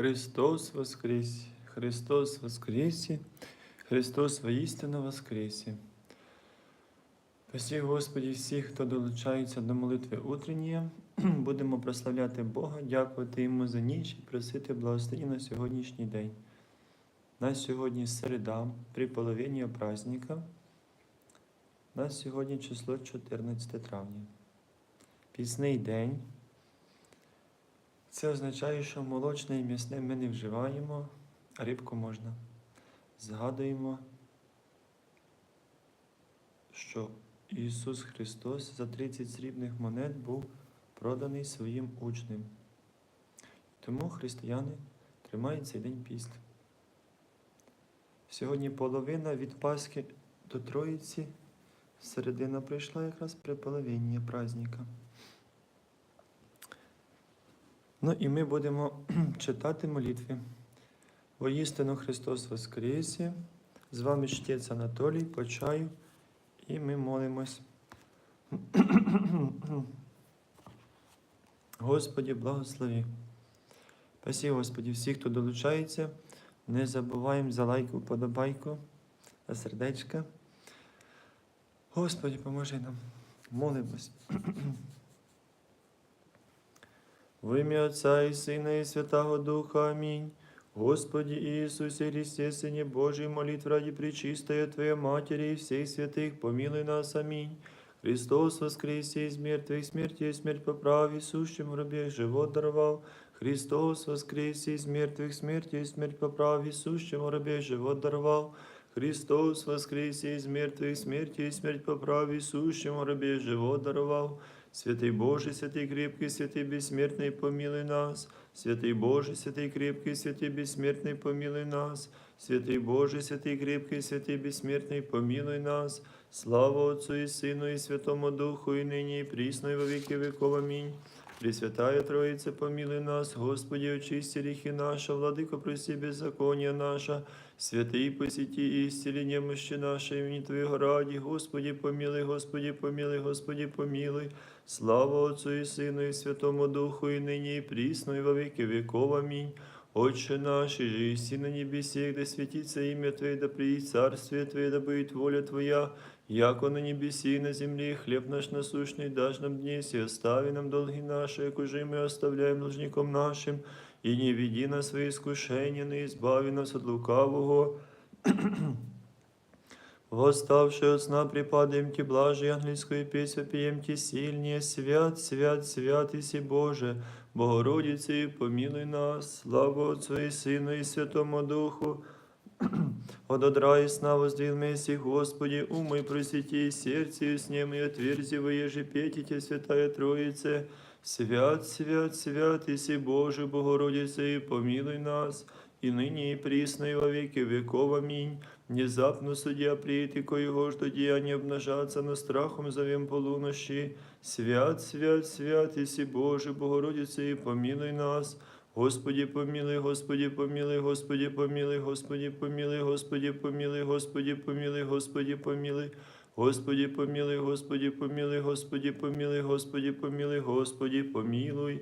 Христос воскрес! Христос воскресе! Христос воістину воскресе! Спасі Господі всіх, хто долучається до молитви утренньої. Будемо прославляти Бога, дякувати Йому за ніч і просити благословення на сьогоднішній день. На сьогодні середа, при половині праздника. На сьогодні число 14 травня. Пісний день. Це означає, що молочне і м'ясне ми не вживаємо, а рибку можна. Згадуємо, що Ісус Христос за 30 срібних монет був проданий своїм учнем. Тому християни тримають цей день піст. Сьогодні половина від Пасхи до Троїці, середина прийшла якраз при половині праздника. Ну і ми будемо читати молитви. Воістину Христос Воскресе! З вами чтець Анатолій, по чаю, і ми молимось. Господі, благослови. Спасибо, Господі, всіх, хто долучається. Не забуваємо за лайку, вподобайку, за сердечка. Господі, поможи нам. Молимось. В ім'я Отця і Сина, і Святого Духа. Амінь. Господи Иисусе Христе, Сыне Божий, молитв ради Пречистая Твоя Матери и всех святых, помилуй нас. Аминь. Христос воскресе из мертвых, смерти и смерть поправи, сущим в гробе живот даровал. Христос воскресе из мертвых, смерти и смерть поправи, сущим в гробе живот даровал. Христос воскресе из мертвых, смерти и смерть поправи, сущим в гробе живот даровал. Святый Божий, святый крепкий, святый бессмертный, помилуй нас. Святый Божий, святый крепкий, святый бессмертный, помилуй нас. Святый Божий, святый крепкий, святый бессмертный, помилуй нас. Слава Отцу и Сыну и Святому Духу, и ныне и присно, и во веки веков. Аминь. Пресвятая Троица, помилуй нас, Господи, очисти грехи наши, Владыко, прости беззаконие наше, святый посети и исцели немощи наши, имени Твоего ради, Господи, помилуй, Господи, помилуй, Господи, помилуй. Слава Отцу и Сыну и Святому Духу, и ныне и присно, и во веки веков. Аминь. Отче наш, и же иси на небесе, да светится имя Твое, да приидет царствие Твое, да будет воля Твоя, яко на небеси и на земле, хлеб наш насущный дашь нам днесь, и остави нам долги наши, як уже мы оставляем должником нашим, и не веди нас в свои искушения, но избави нас от лукавого. Восставши от сна, припадаем Ти, блажи, ангельскую песню пьем Ти сильнее, свят, свят, свят, Иси Боже, Богородице, помилуй нас, слава Отцу и Сыну и Святому Духу, от и сна воздвигмеси, Господи, умой просвети, и сердце и снем, и отверзи, воеже петите, Святая Троице, свят, свят, свят, Иси Боже, Богородице, и помилуй нас, и ныне и присно, и во веки веков. Аминь. Внезапно судья приїти, коего до діяння обнажаться, но страхом зовем полунощі. Свят, свят, свят, Иси Боже, Богородице, и помилуй нас. Господи, помилуй, Господи, помилуй, Господи, помилуй, Господи, помилуй, Господи, помилуй, Господи, помилуй, Господи, помилуй. Господи, помилуй, Господи, помилуй, Господи, помилуй, Господи, помилуй, Господи, помилуй.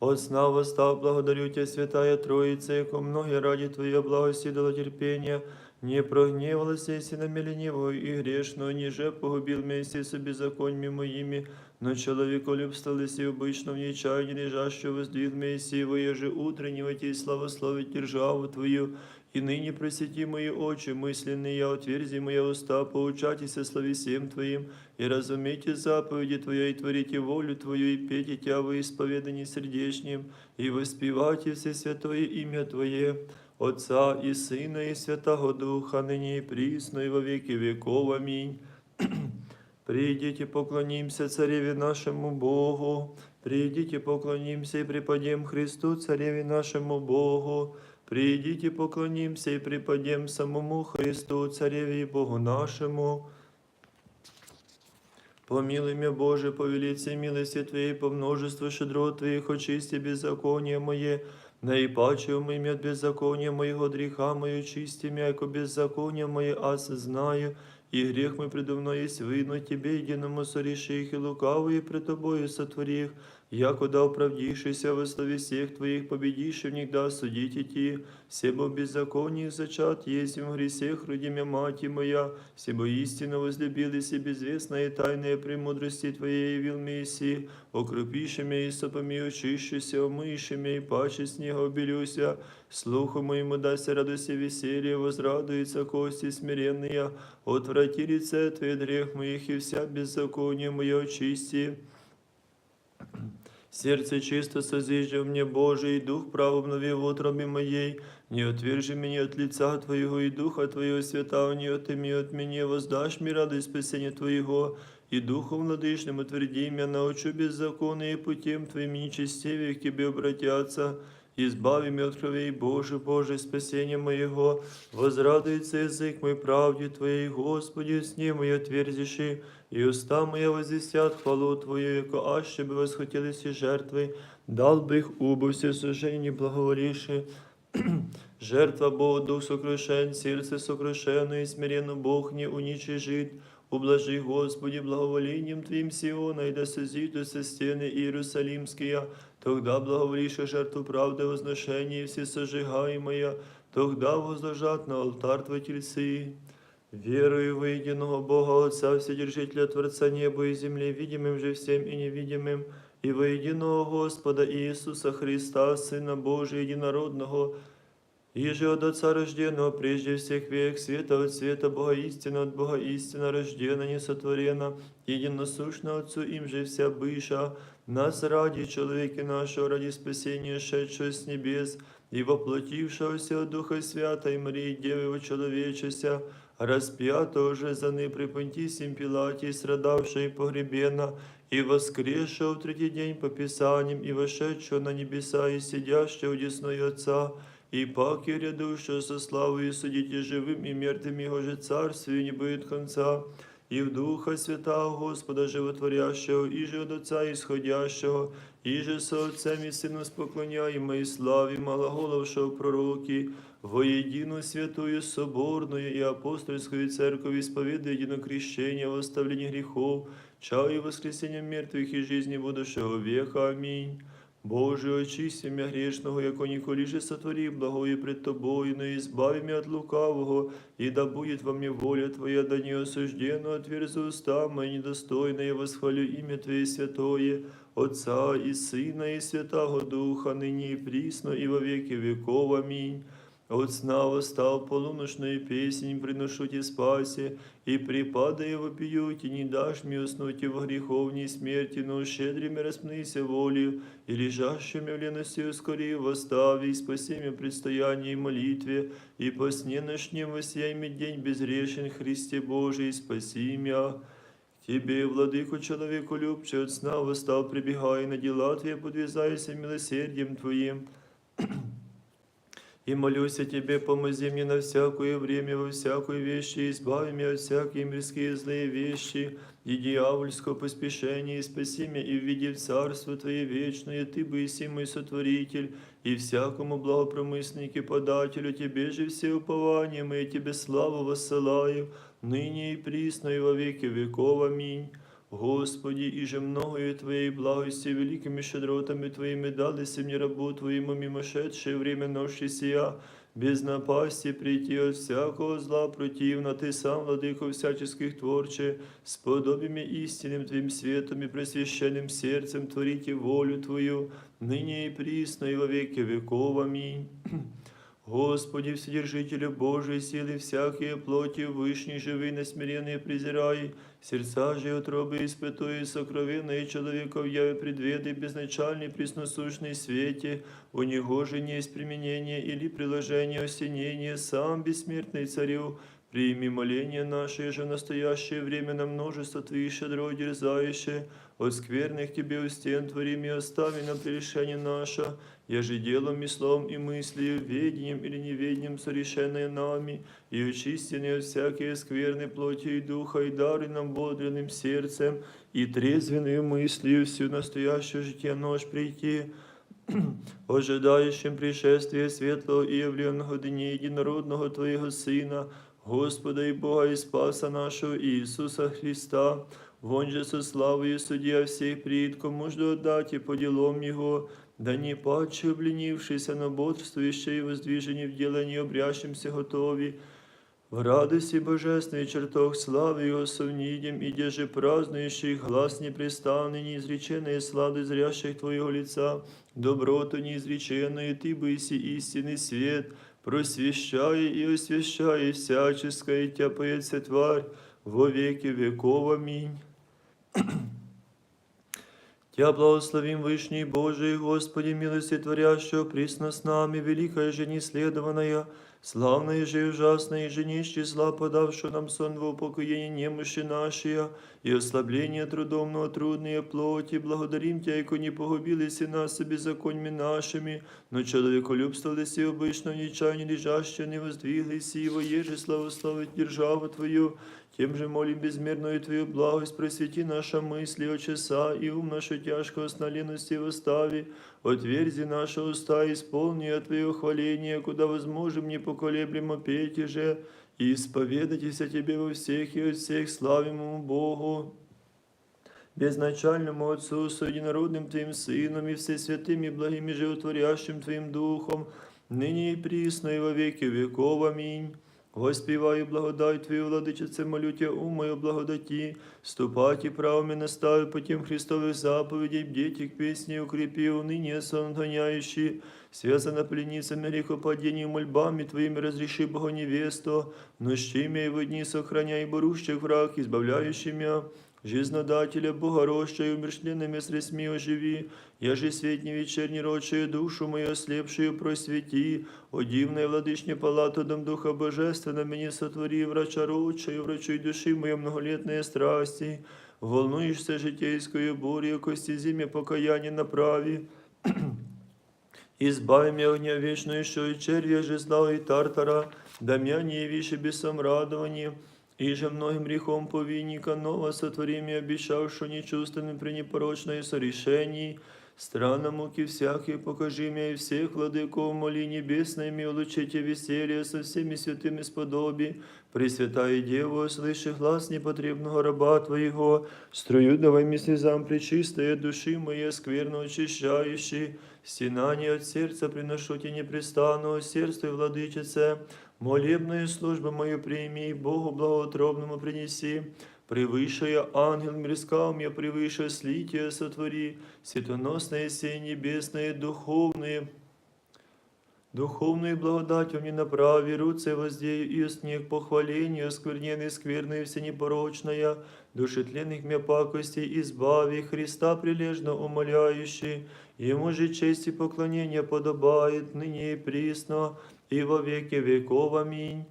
От сна восстав, благодарю Тебя, Святая Троица, яко многие ради Твоя благости дала терпения, не прогневалась если на ленивую и грешную, ниже погубил вместе собі законьми моими, но человеколюбство лиси обычно в нечаянии лежащего воздвиг Мессии, воеже утреннего Тебе славословить державу Твою, и ныне просвети мои очи мысленные, отверзи мои уста, поучайтесь слави всем Твоим, и разумейте заповеди Твоя, и творите волю Твою, и пейте Тя во исповедании сердечнем, и воспевайте все святое имя Твое, Отца и Сына, и Святого Духа, ныне и присно, и во веки веков. Аминь. Придите, поклонимся Цареве нашему Богу, придите, поклонимся и преподем Христу, Цареве нашему Богу, придите, поклонимся и преподем самому Христу, Цареве и Богу нашему. Помилуй меня, Боже, по велице милости Твоей, по множеству щедрот Твоих, очисти беззаконие мое, наипаче умыми от беззакония моего греха мою, чисти меня, яко беззаконие мое, аз знаю, и грех мой предо мной есть видно Тебе, единому соріши их, и лукавые пред Тобою сотвори их, якода оправдившийся во славе всех Твоих, победивший в них да судить идти, себо беззаконие зачат есть в гресех, родимя мати моя, себо истинно возлюбились и безвестные тайные премудрости Твоей явил Мессии, окропиши меня и сопами очищуся, омыши меня и паче снега обелюся, слуху моему дасться радость и веселье, возрадуется кости смиренные, отврати лице Твое от грех моих и вся беззаконие мое очисти. Сердце чисто созижди мне, Боже, и дух прав обнови в утробе моей. Не отвержи меня от лица Твоего, и духа Твоего свята, не отыми от меня, воздашь мне радость спасения Твоего, и духом владычным утверди меня, научу беззаконные путем Твоим нечестивее к Тебе обратятся. Избави меня от кровей Боже, Боже, спасение моего, возрадуется язык мой правде Твоей, Господи, с ним и отверзиши, и уста моя возвестят хвалу Твою, яко аще бы восхотелись и жертвы, дал бы их убо все сожжения благоволивши. Жертва Бога, дух сокрушен, сердце сокрушено и смиренно Бог не уничижит. Ублажи, Господи, благоволением Твоим Сиона, и да созидутся стены Иерусалимские, тогда благоволиша жертву правды возношения и все сожигаемые, тогда возложат на алтарь Твой тельцы. Верую во единого Бога Отца, Вседержителя Творца неба и земли, видимым же всем и невидимым, и во единого Господа Иисуса Христа, Сына Божия, единородного, и же от Отца рожденного прежде всех век, света от света, Бога истина от Бога истина, рождена, несотворена, единосущна Отцу им же вся быша, нас ради человеки нашего, ради спасения, шедшего с небес, и воплотившегося от Духа Святой Марии, Девы человечеся, распятого же за ны при Понтисим Пилате, страдавшего и погребена, и воскресшего в третий день по Писаниям, и вошедшего на небеса, и сидящего одесной Отца, и паки рядущего со славою судите живым и мертвым Его же царствию не будет конца, и в Духа Святого Господа Животворящего, и же от Отца исходящего, и же со Отцем и Сыном споклоняємо и славі малоголовшого пророки, воедино святую соборную и апостольскую церковь исповедуя единокрещение в оставлении грехов, чаю воскресения мертвых и жизни будущего века. Аминь. Боже, очисти меня грешного, яко николиже сотвори благое пред Тобою, но избави меня от лукавого, и да будет во мне воля Твоя, да не осужденно отверзу уста мои недостойные, восхвалю имя Твое святое, Отца и Сына и Святого Духа, ныне и присно, и во веки веков. Аминь. От сна восстал полуночную песнь, приношу тебе спаси, и припадая вопию, и не дашь мне уснуть во греховней смерти, но щедрыми распнися волею, и лежащими в лености ускори восстави, и спаси меня предстоянии и молитве, и по сне ночнем воссияй мне день безрешен, Христе Божий, спаси меня. Тебе, владыку человеку любче, от сна восстал, прибегай на дела Твои, подвязайся милосердием Твоим. И молюся Тебе, помози мне на всякое время, во всякой вещи, избави меня от всякие мирские злые вещи, и дьявольского поспешения, и спаси меня, и введи в Царство Твое вечное, Ты быси мой сотворитель, и всякому благопромысленнике подателю, Тебе же все упования мои, Тебе славу воссылаю, ныне и присно, и во веки веков. Аминь. Господи, и же многою Твоей благости, великими щедротами Твоими дались мне рабу Твоему мимошедшее время ноши сия, без напасти прийти от всякого зла противно, Ты сам, владыко всяческих творче, с подобиями истинным Твоим светом и просвященным сердцем творите волю Твою, ныне и присно, и во веки веков. Аминь. Господи, Вседержителю Божией силы всякие плоти, вышней живы, несмиренные презирай, сердца же и утробы испытуя сокровенные человеков яви предведы, безначальный пресносущный свете, у него же не есть применение или приложение осенения, сам бессмертный царю, Прими моление наше же в настоящее время на множество Твоих щедро дерзающее, от скверных Тебе у стен творим и остави на прегрешение наше, еже делом и словом и мыслью, ведением или неведением совершенное нами, и очистенные от всякие скверной плоти и духа, и дары нам бодренным сердцем, и трезвенную мыслью всю настоящее житие нож прийти, ожидающим пришествия светлого и явленного дня единородного Твоего Сына, Господа и Бога и Спаса нашего Иисуса Христа, вон же со славою судья всех пред, кому жду отдать и по делам Его, да не паче обленившийся, но бодрствующий и воздвижені в делании обрящимся готови, в радости божественной чертог славы Его совнидем, и где же празднующих глаз непрестанный, неизреченные слады зрящих Твоего лица, доброту неизреченную, Ты быси истинный свет, просвещай и освящай всяческое, и тяпается тварь во веки веков. Аминь. Тя благословим Вышний Божий, Господи, милости творящего, присно с нами, великая же неследованная, славная же и ужасная же не из числа, подавшего нам сон во упокоение немощи нашей, и ослабление трудомного трудные плоти, благодарим Тя, яко не погубились и нас себе законьми нашими, но человеколюбство лиси обычно в нечаянии лежаще не воздвиглись, и его еже славословить державу Твою, тем же молим безмерную Твою благость, просвети наша мысли, очеса, и ум нашу тяжкого сна лености восстави, отверзи наши уста, исполни от Твоего хваления, куда возможем непоколеблемо пейте же, и исповедайтесь о Тебе во всех и от всех славимому Богу безначальному Отцу, со единородным Твоим Сыном и всесвятым и благим и животворящим Твоим Духом, ныне и присно и во веки веков. Аминь. Воспіваю благодать Твою, владичице, молю Тя, ум мою благодаті, ступаті и правами настави потім Христових Христовых заповедей, їх пісні, укріпів, уныние сон гоняющий, связана пленницами грехопадений мольбами Твоими розріши Бога невесту, нощи в его сохраняй борущих враг, избавляющий меня, Жизнодателя Бога роща и умершленными средствами оживи, я же светни вечерней рочою душу мою ослепшую просвети, о дивная владычня палату дом Духа Божественного мені сотвори, врача рочою, врачуй души моей многолетные страсти, волнуешься житейскою бурью, кости зиме покаяние направи, Избави меня огня вечную, что и червя жезла и тартара, да меня не явишь бесом радование, и же многим грехом повинника нова сотвори мне, обещав, что нечувственным при непорочной сорешении, странно муки всякие покажи мне и всех владыков моли небесной, ми улучите веселье со всеми святыми сподоби, Пресвятая Дева, слыши глаз непотребного раба Твоего, струю давай мне слезам пречистая души моей скверно очищающей, стенание от сердца приношу тебе непрестанного сердца и владычице, молебную службу мою прими, Богу благоутробному принеси, Превыше ангел мирскал мне, превыше слитие сотвори, светоносные сей небесные, духовные, Духовную благодать мне направи, руце воздею и снег похвалению, оскверненный, скверный, всенепорочная, душетленных мне пакостей избави, Христа прилежно умоляющий, Ему же честь и поклонение подобает, ныне и присно, и во веки веков. Аминь.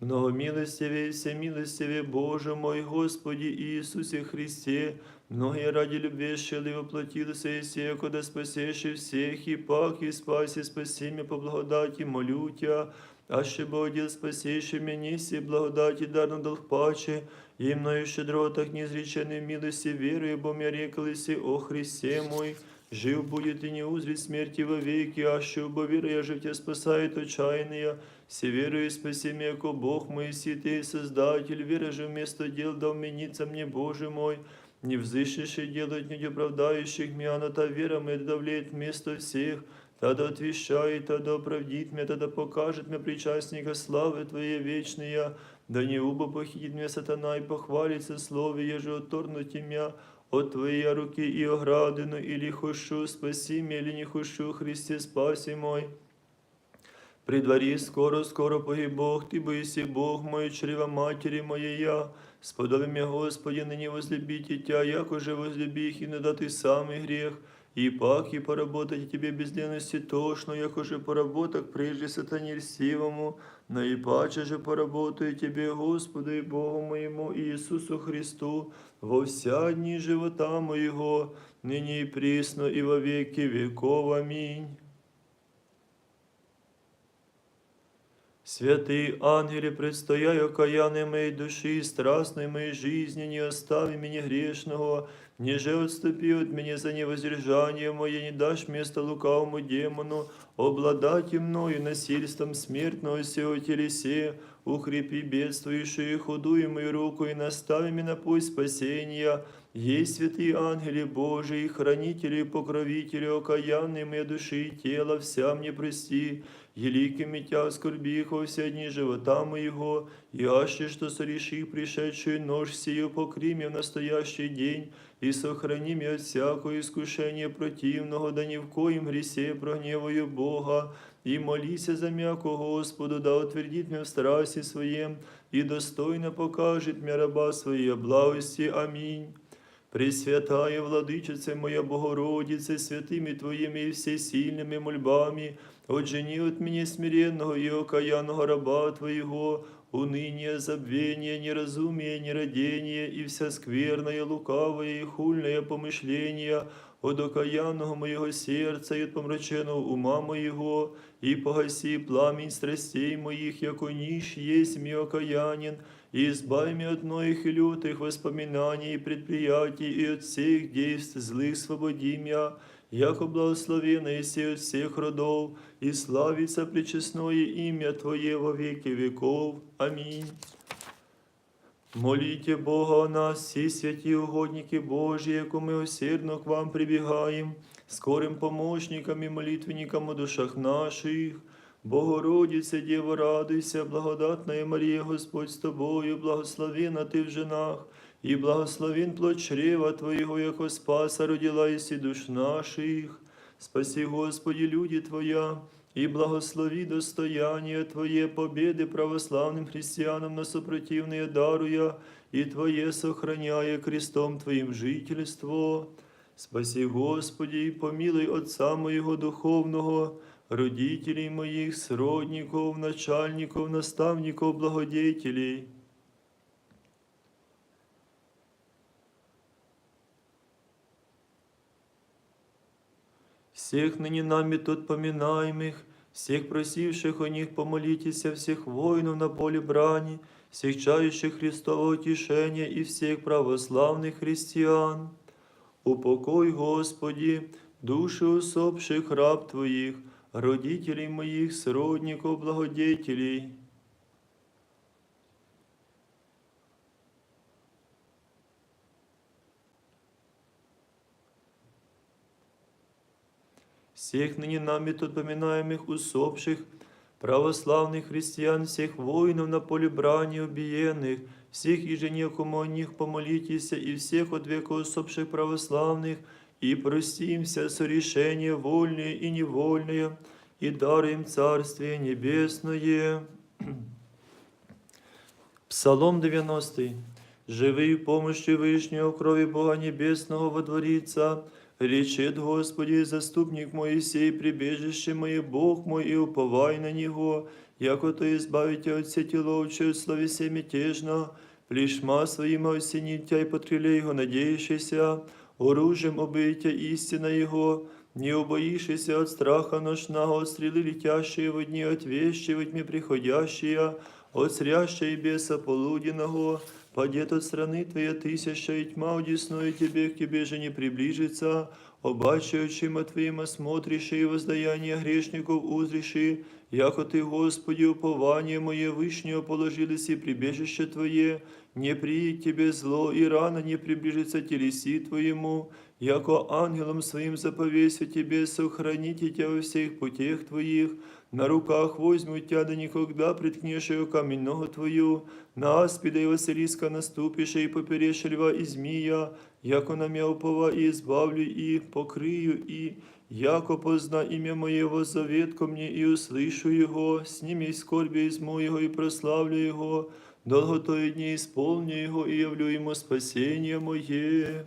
Многомилостивее, всемилостивее Боже мой, Господи Иисусе Христе, многие ради любви щели воплотился и сие, куда спасешь всех, и пак, и спаси, спаси меня по благодати, молю Тя, аще Богодил спасейший меня, си благодати дарно долг паче, и мною щедротах неизреченной милости верую, бо мне рекалися о Христе мой, Жив будет и не узрит смерти вовеки, аще убо вера я же тебя спасает отчаянные, все верую и спаси меня, яко Бог мой, си ты Создатель, вера же вместо дел да уменится мне, Боже мой, не взыщешь делать не оправдающих меня, но та вера моя давлеет вместо всех, Тогда отвещает, тогда оправдит меня, тогда покажет мне причастника славы Твоей вечные, да не убо похитит меня сатана и похвалится слове, еже отторнуть меня, от руки и оградину, или хощу, спаси меня, или не спаси мой. При дворі скоро, скоро погиб Бог, Ти боїси Бог мой, чрева матері моє я, Сподоби меня, Господи, нині возлюбіть Тя, як уже возлюбіх, і не дати самий грех. И пак, и поработать Тебе без лености тошно, як уже поработок прежде сатане льстивому, паче же поработаю Тебе, Господу и Богу моему Иисусу Христу, во вся дни живота моего, ныне и присно, и во веки веков. Аминь. Святый ангеле, предстояй окаянной моей души, страстной моей жизни, не остави меня грешного, Ниже отступи от меня за невоздержание мое, не дашь место лукавому демону, обладать и мною насильством смертного сего телесе, укрепи бедствующую худую мою руку и настави меня на путь спасения. Есть святые ангели Божии, хранители и покровители, окаянные моей души и тела, вся мне прости, Еликим митя скорбих во все дни живота моего, яще, что сореши пришедшую нож сию покри мне в настоящий день, и сохрани меня от всякого искушения противного, да ни в коем гресе прогневаю Бога, и молися за мяко Господу, да утвердит меня в страсти своем, и достойно покажет мне раба своей благости. Аминь. Пресвятая Владычице моя Богородице, святыми Твоими и всесильными мольбами, отжени от меня смиренного и окаянного раба Твоего, уныние, забвение, неразумие, нерадение и вся скверное, лукавое и хульное помышление от окаянного моего сердца и от помраченного ума моего, и погаси пламень страстей моих, яко нищ есть мне окаянен, и избави меня от многих и лютых воспоминаний и предприятий, и от всех действ злых свободи меня, яко благословенное си от всех родов, и славится пречестное имя Твое во веки веков. Аминь. Молите Бога о нас, всі святі угодники Божі, яко ми усердно к вам прибігаємо, скорим помощникам і молитвенникам у душах наших. Богородице, Дєво, радуйся, благодатная Марія, Господь з тобою, благословена ти в женах, і благословен плод чрева Твоєго, яко спаса родила єси душ наших. Спаси, Господи, люди Твоя, и благослови достояние Твое победы православным христианам на сопротивные даруя, и Твое сохраняя крестом Твоим жительство. Спаси, Господи, и помилуй Отца моего духовного, родителей моих, сродников, начальников, наставников, благодетелей. всех ныне нами тут поминаемых, всех просивших у них помолітеся, всех воїнів на полі брани, всех чающих Христового тішення и всех православних християн. Упокой, Господи, душі усопших раб Твоих, родителей моих, сродников, благодетелей. всех ныне нами тут поминаемых усопших, православных христиан, всех воинов на поле брани убиенных, всех еженекому о них помолитесь, и всех от века усопших православных, и простимся сорешение вольное и невольное, и даруем Царствие Небесное. Псалом 90. Живий помощью Вышнего крови Бога Небесного водворится, Речет Господи, заступник Моисей, прибежище мое, Бог мой, и уповай на Него, яко то избавите от сети ловчей, от словесе мятежно, плешма своим осенитя и потреле Его надеющийся, оружием обытия истина Его, не убоишься от страха ношного, от стрелы летящие в дни, от вещи во тьме приходящие, от срящей беса полуденного, Падет от страны Твоя тысяча, и тьма удесную Тебе, к Тебе же не приближится, обаче очима Твоим осмотришь и воздаяние грешников узриши, яко Ты, Господи, упование мое вышнего положились и прибежище Твое, не приедет Тебе зло, и рано не приближится телеси Твоему, яко ангелом своим заповесю Тебе сохраните Тебя во всех путях Твоих, на руках возьму Тебя, да никогда приткнешь ее камень Твою, на аспида и Василиска наступишь, и поперешь льва и змия, яко на мя упова и избавлю и покрию, и яко позна имя Моего завет ко мне, и услышу Его, сними скорби из моего и прославлю Его, долготою дни исполню Его, и явлю Ему спасение Мое.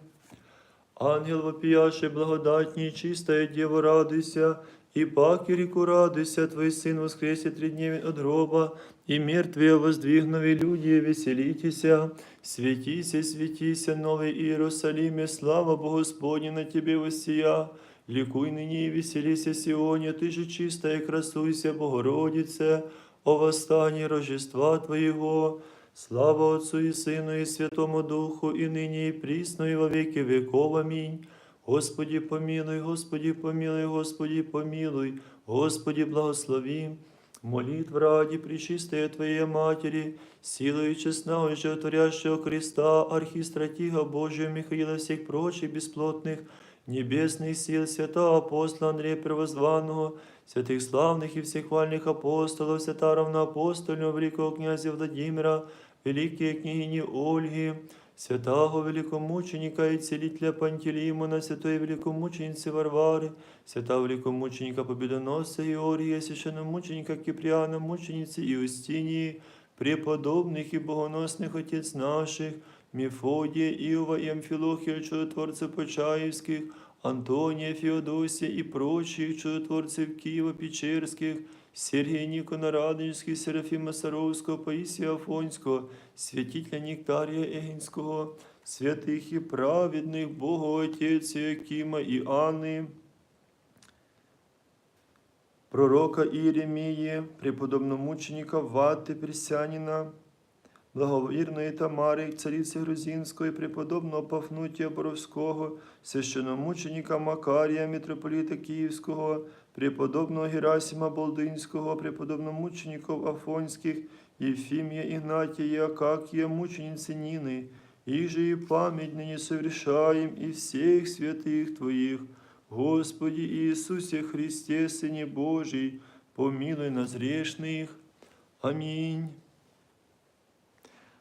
Ангел вопияший, благодатней, чистая Дева, радуйся, и паки реку радуйся, Твой Сын воскресе три дня от гроба, и мертвые воздвигнові люди, веселитеся, святися, святися, новый Иерусалиме, слава Богу Господня на Тебе воссия, ликуй ныне и веселися, Сионе, Ты же чистая, красуйся, Богородице, о восстании Рождества Твоего, Слава Отцу і Сину, і Святому Духу, і нині, і прісно, і во віки веков. Амінь. Господі помилуй, Господі помилуй, Господі помилуй, Господі благослови. Молитв ради пречистая Твоей Матери, силою честного и животворящего креста, архистратига Божия Михаила всех прочих бесплотных, небесных сил, святого апостола Андрея Первозванного, святых славных и всехвальных апостолов, свята равноапостольного великого князя Владимира, великие княгини Ольги, святого великомученика и целителя Пантелеймона, святой великомученицы Варвары, святого великомученика Победоносца Георгия, священномученика Киприана, мученицы Иустинии, преподобных и богоносных отец наших, Мефодия, Иова и Амфилохия, чудотворцев Почаевских, Антония, Феодосия и прочих чудотворцев Киева-Печерских, Сергія Нікона Радонежського, Серафіма Саровського, Паїсія Афонського, святителя Нектарія Егінського, святих і праведних Богу Отець Якима і Анни, пророка Іеремії, преподобномученика Вати Присянина, благовірної Тамари, цариці Грузинської, преподобного Пафнутія Боровського, священомученика Макарія, митрополіта Київського, преподобного Герасима Болдинського, преподобномучеников Афонських, Єфімія Ігнатія, Акакія, мучениці Ніни, їх же і пам'ять нині совершаем і всіх святих Твоїх, Господи Ісусе Христе, Сині Божий, помилуй нас грешних. Амінь.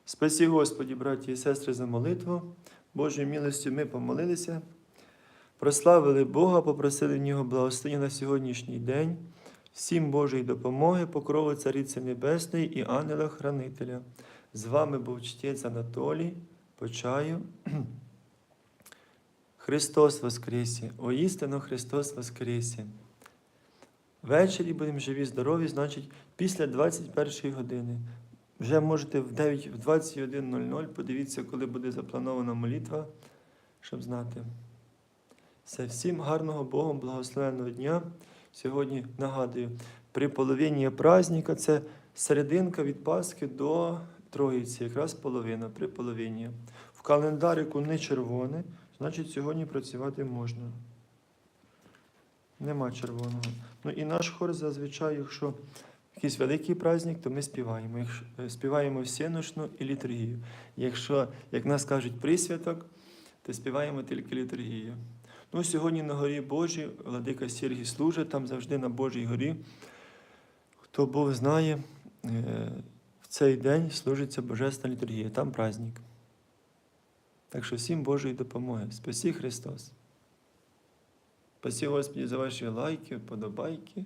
Спасі Господі, браті і сестри, за молитву. Божою милостю ми помолилися, прославили Бога, попросили в нього благословення на сьогоднішній день, всім Божої допомоги, покрови Цариці Небесної і ангела-хранителя. З вами був чтець Анатолій, почаю. Христос Воскресе! Воістину Христос Воскресе! Ввечері будемо живі, здорові, значить, після 21 години. Вже можете в 9, в 21.00 подивіться, коли буде запланована молитва, щоб знати. Все, всім гарного Богом, благословенного дня. Сьогодні нагадую, при половині праздника це серединка від Пасхи до Троїці, якраз половина, при половині. В календарику не червоне, значить сьогодні працювати можна. Нема червоного. Ну і наш хор зазвичай, якщо якийсь великий праздник, то ми співаємо. Якщо, е, співаємо всеношну і літургію. Якщо, як нас кажуть, присвяток, то співаємо тільки літургію. Ну, сьогодні на горі Божій, владика Сергій служить, там завжди на Божій горі. Хто Бог знає, е, в цей день служиться Божественна літургія, там праздник. Так що всім Божої допомоги. Спасі Христос. Спасі Господі за ваші лайки, вподобайки.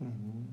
Угу.